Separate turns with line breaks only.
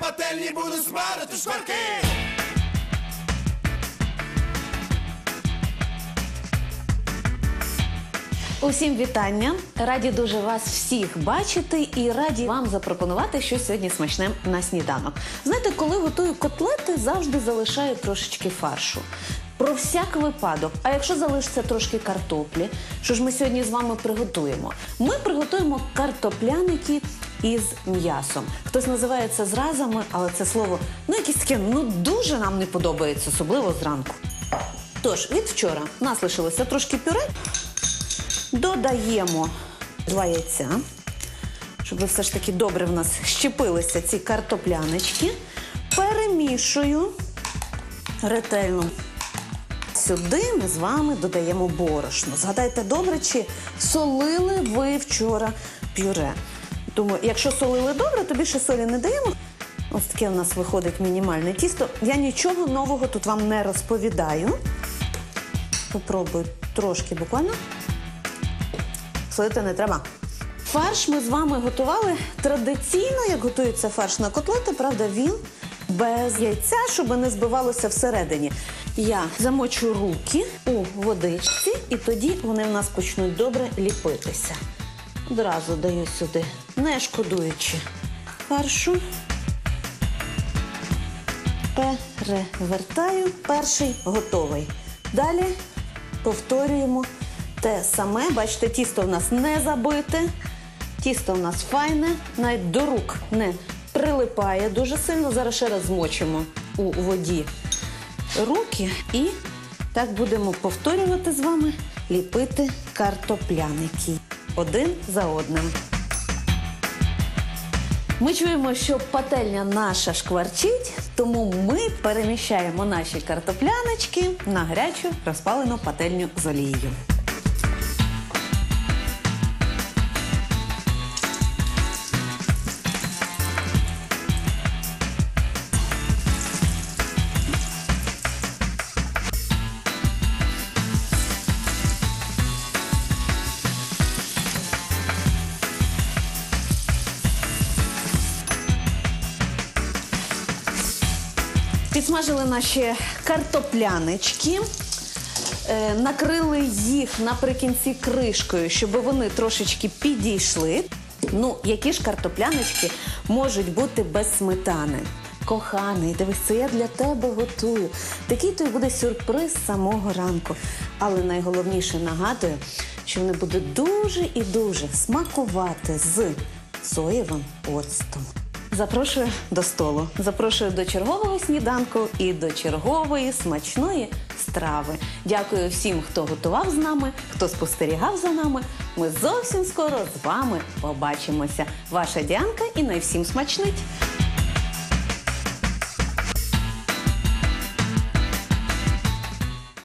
пательні буду смарити шкварки.
Усім вітання! Раді дуже вас всіх бачити і раді вам запропонувати щось сьогодні смачне на сніданок. Знаєте, коли готую котлети, завжди залишаю трошечки фаршу. Про всяк випадок. А якщо залишиться трошки картоплі, що ж ми сьогодні з вами приготуємо? Ми приготуємо картопляники із м'ясом. Хтось називає це зразами, але це слово ну якесь таке ну дуже нам не подобається, особливо зранку. Тож від вчора у нас лишилося трошки пюре. Додаємо два яйця, щоб все ж таки добре в нас щепилися ці картоплянички. Перемішую ретельно. Сюди ми з вами додаємо борошно. Згадайте добре, чи солили ви вчора пюре. Думаю, якщо солили добре, то більше солі не даємо. Ось таке у нас виходить мінімальне тісто. Я нічого нового тут вам не розповідаю. Попробую трошки буквально. Солити не треба. Фарш ми з вами готували традиційно, як готується фарш на котлети, правда, він без яйця, щоб не збивалося всередині. Я замочу руки у водичці, і тоді вони в нас почнуть добре ліпитися. Одразу даю сюди, не шкодуючи фаршу. Перевертаю. Перший готовий. Далі повторюємо те саме. Бачите, тісто в нас не забите, тісто в нас файне, навіть до рук не прилипає дуже сильно. Зараз ще раз змочимо у воді руки і так будемо повторювати з вами ліпити картопляники один за одним. Ми чуємо, що пательня наша шкварчить, тому ми переміщаємо наші картопляночки на гарячу розпалену пательню з олією. Підсмажили наші картоплянички, е, накрили їх наприкінці кришкою, щоб вони трошечки підійшли. Ну, які ж картоплянички можуть бути без сметани? Коханий, дивись, це я для тебе готую. Такий то буде сюрприз з самого ранку. Але найголовніше нагадую, що вони будуть дуже і дуже смакувати з соєвим оцтом. Запрошую до столу. Запрошую до чергового сніданку і до чергової смачної страви. Дякую всім, хто готував з нами, хто спостерігав за нами. Ми зовсім скоро з вами побачимося. Ваша Діанка і най всім смачнить!